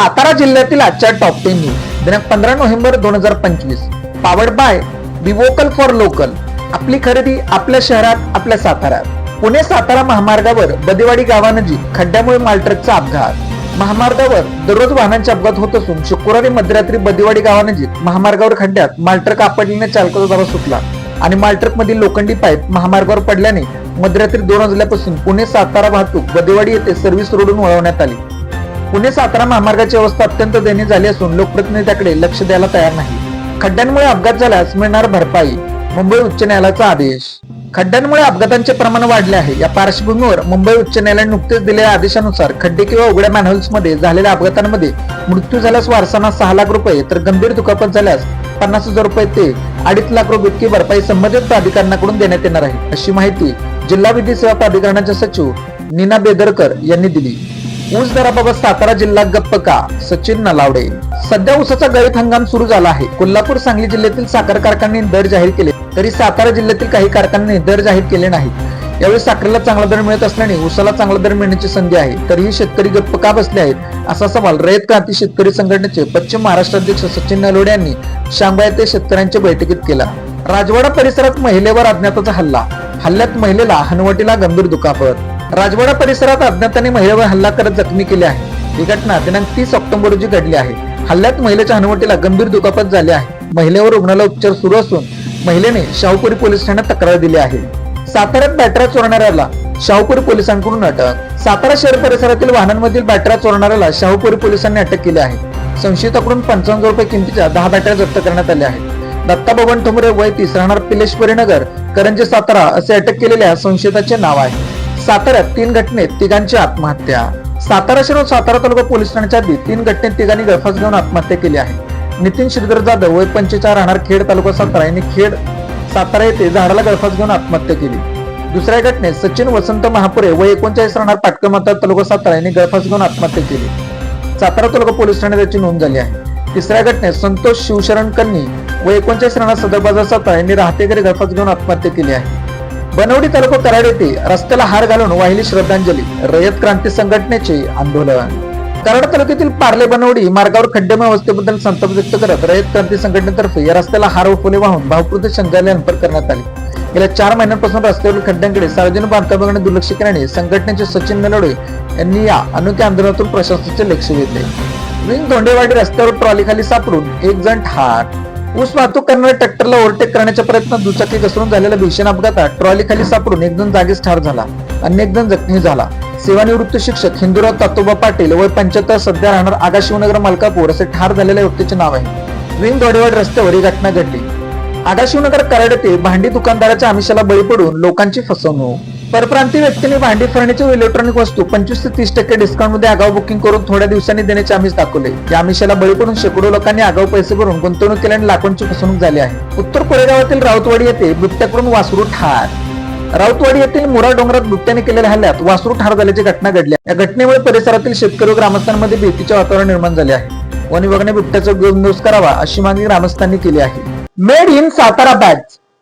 सातारा जिल्ह्यातील आजच्या top ten news दिनांक पंधरा नोव्हेंबर दोन हजार पंचवीस. Powered by be vocal for local आपली खरेदी आपल्या शहरात आपल्या साताऱ्यात. पुणे सातारा महामार्गावर बदेवाडी गावानजीक खड्ड्यामुळे मालट्रकचा अपघात. महामार्गावर दररोज वाहनांचे अपघात होत असून शुक्रवारी मध्यरात्री बदेवाडी गावानजीक महामार्गावर खड्ड्यात मालट्रक आपटल्याने चालकाचा दावा सुटला आणि मालट्रक मधील लोखंडी पाईप महामार्गावर पडल्याने मध्यरात्री दोन वाजल्यापासून पुणे सातारा वाहतूक बदेवाडी येथे सर्व्हिस रोडून वळवण्यात आली. पुणे सातारा महामार्गाची अवस्था अत्यंत दयनीय झाली असून लोकप्रतिनिधीकडे लक्ष द्यायला तयार नाही. खड्ड्यांमुळे अपघात झाल्यास मिळणार भरपाई मुंबई उच्च न्यायालयाचा आदेश. खड्ड्यांमुळे अपघातांचे प्रमाण वाढले आहे. या पार्श्वभूमीवर मुंबई उच्च न्यायालयाने नुकतेच दिलेल्या आदेशानुसार खड्डे किंवा उघड्या मॅनहोल्समध्ये झालेल्या अपघातांमध्ये मृत्यू झाल्यास वारसांना सहा लाख रुपये तर गंभीर दुखापत झाल्यास पन्नास हजार रुपये ते अडीच लाख रुपये इतकी भरपाई संबंधित प्राधिकरणाकडून देण्यात येणार आहे अशी माहिती जिल्हा विधी सेवा प्राधिकरणाचे सचिव नीना बेदरकर यांनी दिली. ऊस दराबाबत सातारा जिल्हा गप्प का? सचिन नलावडे. सध्या ऊसाचा गळीत हंगाम सुरू झाला आहे. कोल्हापूर सांगली जिल्ह्यातील साखर कारखान्यांनी दर जाहीर केले. तरी सातारा जिल्ह्यातील काही कारखान्यांनी दर जाहीर केले नाहीत. यावेळी साखरेला चांगला दर मिळत असल्याने ऊसाला चांगला दर मिळण्याची संधी आहे. तरीही शेतकरी गप्प का बसले आहेत? असा सवाल रयत क्रांती शेतकरी संघटनेचे पश्चिम महाराष्ट्र अध्यक्ष सचिन नलोडे यांनी शांबा येथे शेतकऱ्यांच्या बैठकीत केला. राजवाडा परिसरात महिलेवर अज्ञाताचा हल्ला. हल्ल्यात महिलेला हनवटीला गंभीर दुखापत. राजवाडा परिसरात अज्ञाताने महिलेवर हल्ला करत जखमी केले आहे. ही घटना दिनांक तीस ऑक्टोबर रोजी घडली आहे. हल्ल्यात महिलेच्या हनुवटीला गंभीर दुखापत झाली आहे. महिलेवर रुग्णालय उपचार सुरू असून महिलेने शाहूपुरी पोलीस ठाण्यात तक्रार दिली आहे. साताऱ्यात बॅटरा चोरणाऱ्याला शाहूपुरी पोलिसांकडून अटक. सातारा शहर परिसरातील वाहनांमधील बॅटरा चोरणाऱ्याला शाहूपुरी पोलिसांनी अटक केली आहे. संशयिताकडून पंचावन्न रुपये किमतीच्या दहा बॅटऱ्या जप्त करण्यात आल्या आहेत. दत्ता बबन ठोंबरे वय तीस राहणार पिलेश्वरी नगर करंजे सातारा असे अटक केलेल्या संशयिताचे नाव आहे. साताऱ्यात तीन घटनेत तिघांची आत्महत्या. सातारा शहर सातारा तालुका पोलीस ठाण्याच्या आधी तीन घटनेत तिघांनी गळफास घेऊन आत्महत्या केली आहे. नितीन श्रीधर जाधव वय पंचेचाळ राहणार खेड तालुका सातारा यांनी खेड सातारा येथे झाडाला गळफास घेऊन आत्महत्या केली. दुसऱ्या घटनेत सचिन वसंत महापुरे वय एकोणचाळीस राहणार पाटकर तालुका सातारा यांनी गळफास घेऊन आत्महत्या केली. सातारा तालुका पोलीस ठाण्यात याची नोंद झाली आहे. तिसऱ्या घटनेत संतोष शिवशरण कन्नी व एकोणचाळीस राहणार सदर बाजार सातारा यांनी राहतेकरी गळफास घेऊन आत्महत्या केली आहे. बनवडी तालुका कराड येथे रस्त्याला हार घालून वाहिली श्रद्धांजली रयत क्रांती संघटनेचे आंदोलन. कराड तालुक्यातील पार्ले बनवडी मार्गावर खड्डेमय अवस्थेबद्दल संताप व्यक्त करत रयत क्रांती संघटनेतर्फे या रस्त्याला हार व फुले वाहून भावपूर्ण शंकाले अंतर करण्यात आले. गेल्या चार महिन्यांपासून रस्त्यावरील खड्ड्यांकडे सार्वजनिक बांधकामाकडे दुर्लक्ष केल्याने संघटनेचे सचिन नलोडे यांनी या अनोख्या आंदोलनातून प्रशासनाचे लक्ष वेधले. विंग धोंडेवाडी रस्त्यावर ट्रॉलीखाली सापडून एक जण ठार ऊस वाहतूक करणाऱ्या ट्रॅक्टरला ओव्हरटेक करण्याच्या प्रयत्नात दुचाकी घसरून झालेल्या भीषण अपघातात ट्रॉली खाली सापडून एक जण जागीच ठार झाला. अनेक जण जखमी झाला. सेवानिवृत्त शिक्षक हिंदुराव तातोबा पाटील वय पंच्याहत्तर सध्या राहणार आगाशिवनगर मालकापूर मलकापूर असे ठार झालेल्या व्यक्तीचे नाव आहे. विंग दोडेवाड रस्त्यावर ही घटना घडली. आगाशिवनगर कराड येथे भांडी दुकानदाराच्या आमिषाला बळी पडून लोकांची फसवणूक परप्रांतीय व्यक्तीने भांडी फर्निचर इलेक्ट्रॉनिक वस्तू पंचवीस ते तीस टक्के डिस्काउंटमध्ये आगाऊ बुकिंग करून थोड्या दिवसांनी देण्याचे आमिष दाखवले. या आमिषाला बळी पडून शेकडो लोकांनी आगाऊ पैसे भरून गुंतवणूक केल्याने लाखोंची फसवणूक झाली आहे. उत्तर कोरेगावातील राऊतवाडी येथे बिबट्याकडून वासरू ठार. राऊतवाडी येथील मुरा डोंगरात बिबट्याने केलेल्या हल्ल्यात वासरू ठार झाल्याची घटना घडली या घटनेमुळे परिसरातील शेतकरी ग्रामस्थांमध्ये भीतीचे वातावरण निर्माण झाले आहे. वन विभागाने बिबट्याचा गोंदोस करावा अशी मागणी ग्रामस्थांनी केली आहे. Made in Satara batch.